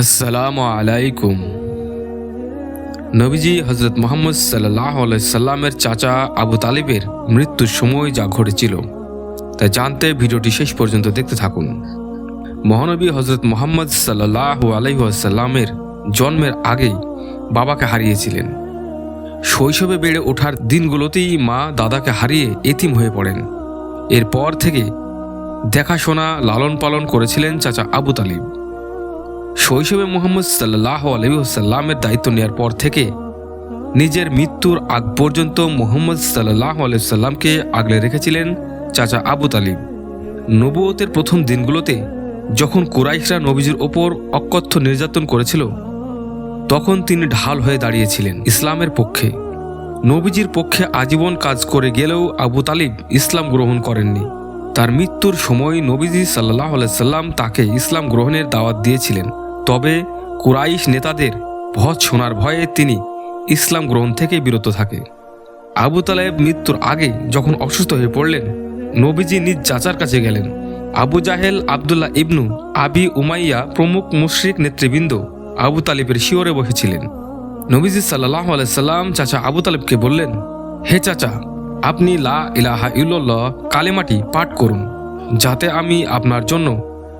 আসসালামু আলাইকুম। নবীজি হজরত মোহাম্মদ সাল্লাহ সাল্লামের চাচা আবু তালিবের মৃত্যুর সময় যা ঘটেছিল, তা জানতে ভিডিওটি শেষ পর্যন্ত দেখতে থাকুন। মহানবী হজরত মোহাম্মদ সাল্লাহ আলাইসাল্লামের জন্মের আগেই বাবাকে হারিয়েছিলেন। শৈশবে বেড়ে ওঠার দিনগুলোতেই মা দাদাকে হারিয়ে এতিম হয়ে পড়েন। এরপর থেকে দেখাশোনা লালন পালন করেছিলেন চাচা আবু তালিব। শৈশবে মোহাম্মদ সাল্লাহ আলহিসাল্লামের দায়িত্ব নেওয়ার পর থেকে নিজের মৃত্যুর আগ পর্যন্ত মোহাম্মদ সাল্লাহ আলাইসাল্লামকে আগলে রেখেছিলেন চাচা আবু তালিব। নবুয়তের প্রথম দিনগুলোতে যখন কুরাইশরা নবীজির ওপর অকথ্য নির্যাতন করেছিল, তখন তিনি ঢাল হয়ে দাঁড়িয়েছিলেন ইসলামের পক্ষে। নবীজির পক্ষে আজীবন কাজ করে গেলেও আবু তালিব ইসলাম গ্রহণ করেননি। তার মৃত্যুর সময় নবীজি সাল্লাহ সাল্লাম তাকে ইসলাম গ্রহণের দাওয়াত দিয়েছিলেন। তবে কুরাইশ নেতাদের ভজ শোনার ভয়ে তিনি ইসলাম গ্রহণ থেকে বিরত থাকে। আবু তালেব মৃত্যুর আগে যখন অসুস্থ হয়ে পড়লেন, নবীজি নিজ চাচার কাছে গেলেন। আবু জাহেল, আবদুল্লাহ ইবনু আবি উমাইয়া প্রমুখ মুশরিক নেতৃবৃন্দ আবু তালিবের শিওরে বসেছিলেন। নবীজি সাল্লাহ সাল্লাম চাচা আবু তালেবকে বললেন, হে চাচা, আপনি লা ইলাহা ইল্লাল্লাহ কালেমাটি পাঠ করুন, যাতে আমি আপনার জন্য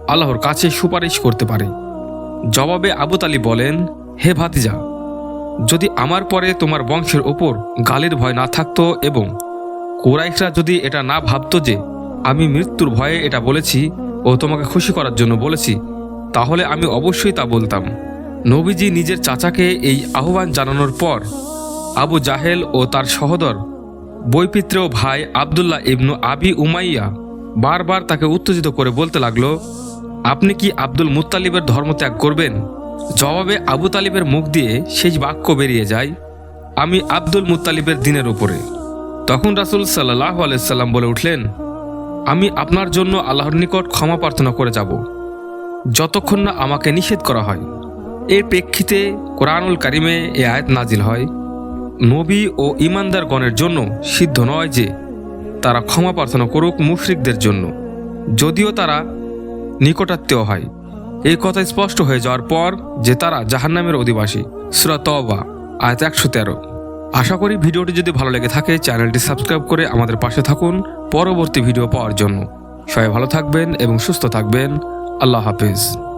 আল্লাহর কাছে সুপারিশ করতে পারি। জবাবে আবু তালি বলেন, হে ভাতিজা, যদি আমার পরে তোমার বংশের ওপর গালির ভয় না থাকতো এবং কোরাইশরা যদি এটা না ভাবতো যে আমি মৃত্যুর ভয়ে এটা বলেছি ও তোমাকে খুশি করার জন্য বলেছি, তাহলে আমি অবশ্যই তা বলতাম। নবীজি নিজের চাচাকে এই আহ্বান জানানোর পর আবু জাহেল ও তার সহদর বৈপিত্র ভাই আবদুল্লাহ ইবনু আবি উমাইয়া বারবার তাকে উত্তেজিত করে বলতে লাগল আপনি কি আব্দুল মুত্তালিবের ধর্ম ত্যাগ করবেন? জবাবে আবু তালিবের মুখ দিয়ে শেষ বাক্য বেরিয়ে যায়, আমি আব্দুল মুত্তালিবের দিনের উপরে। তখন রাসুল সাল্লাহ আলাইসাল্লাম বলে উঠলেন, আমি আপনার জন্য আল্লাহর নিকট ক্ষমা প্রার্থনা করে যাব। যতক্ষণ না আমাকে নিষেধ করা হয়। এর প্রেক্ষিতে কোরআনুল কারিমে এ আয়াত নাজিল হয়, নবী ও ইমানদারগণের জন্য সিদ্ধ নয় যে তারা ক্ষমা প্রার্থনা করুক মুশরিকদের জন্য। যদিও তারা নিকটাত্মীয় হয়। এই কথা স্পষ্ট হয়ে যাওয়ার পর যে তারা জাহান্নামের অধিবাসী। সুরা বা আয়াত একশো তেরো। আশা করি ভিডিওটি যদি ভালো লেগে থাকে, চ্যানেলটি সাবস্ক্রাইব করে আমাদের পাশে থাকুন পরবর্তী ভিডিও পাওয়ার জন্য। সবাই ভালো থাকবেন এবং সুস্থ থাকবেন। আল্লাহ হাফিজ।